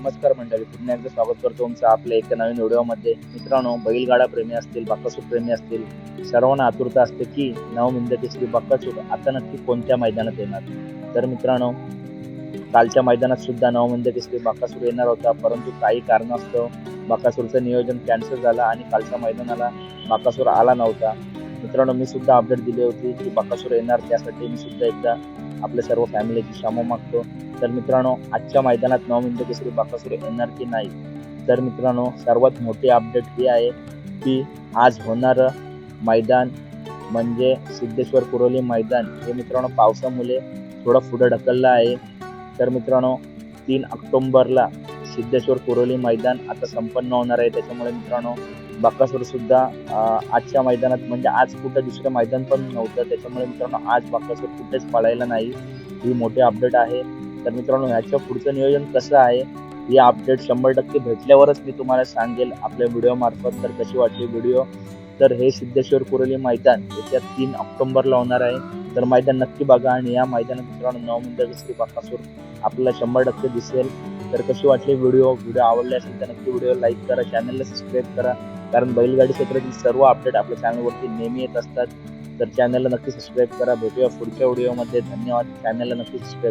नमस्कार मंडळी पुन्हा एकदा स्वागत करतो तुमचं आपल्या एका नवीन व्हिडिओमध्ये. मित्रांनो बैलगाडा प्रेमी असतील बाकासूर प्रेमी असतील सर्वांना आतुरता असते की नवमिंद केसरी बाकासूर आता नक्की कोणत्या मैदानात येणार? तर मित्रांनो कालच्या मैदानात सुद्धा नवमिंद केसरी बाकासूर येणार होता परंतु काही कारणास्तव बाकासूरचं नियोजन कॅन्सल झालं आणि कालच्या मैदानाला बाकासूर आला नव्हता. मित्रांनो मी सुद्धा अपडेट दिली होती की बाकासूर येणार त्यासाठी मी सुद्धा एकदा आपल्या सर्व फॅमिलीची क्षमा मागतो. तर मित्रांनो आजच्या मैदानात नवमिंद केसरी बाकासूर येणार की नाही? तर मित्रांनो सर्वात मोठी अपडेट ही आहे की आज होणारं मैदान म्हणजे सिद्धेश्वर कुरोली मैदान. हे मित्रांनो पावसामुळे थोडं पुढं ढकललं आहे. तर मित्रांनो तीन ऑक्टोंबरला सिद्धेश्वर कुरोली मैदान आता संपन्न होणार आहे. त्याच्यामुळे मित्रांनो बाकासूर सुद्धा आजच्या मैदानात म्हणजे आज कुठं दुसरं मैदान पण नव्हतं. त्याच्यामुळे मित्रांनो आज बाकासूर कुठेच पळायला नाही. ही मोठी अपडेट आहे. तर मित्रांनो ह्याचं पुढचं नियोजन कसं आहे हे अपडेट शंभर टक्के भेटल्यावरच मी तुम्हाला सांगेल आपल्या व्हिडिओ मार्फत. तर कशी वाटली व्हिडिओ तर हे सिद्धेश्वर कुरोली मैदान येत्या तीन ऑक्टोबरला होणार आहे. तर मैदान नक्की बघा आणि या मैदानात मित्रांनो नऊ मिनिटं बाकासूर आपल्याला शंभर टक्के दिसेल. तर कशी वाटली व्हिडिओ व्हिडिओ आवडले असेल तर नक्की व्हिडिओ लाईक करा चॅनलला सबस्क्राईब करा. कारण बैलगाडी क्षेत्रातील सर्व अपडेट आपल्या चॅनलवरती नेहमी येत असतात. तर चॅनलला नक्की सबस्क्राईब करा. भेटूया पुढच्या व्हिडिओमध्ये धन्यवाद. चॅनलला नक्की सबस्क्राईब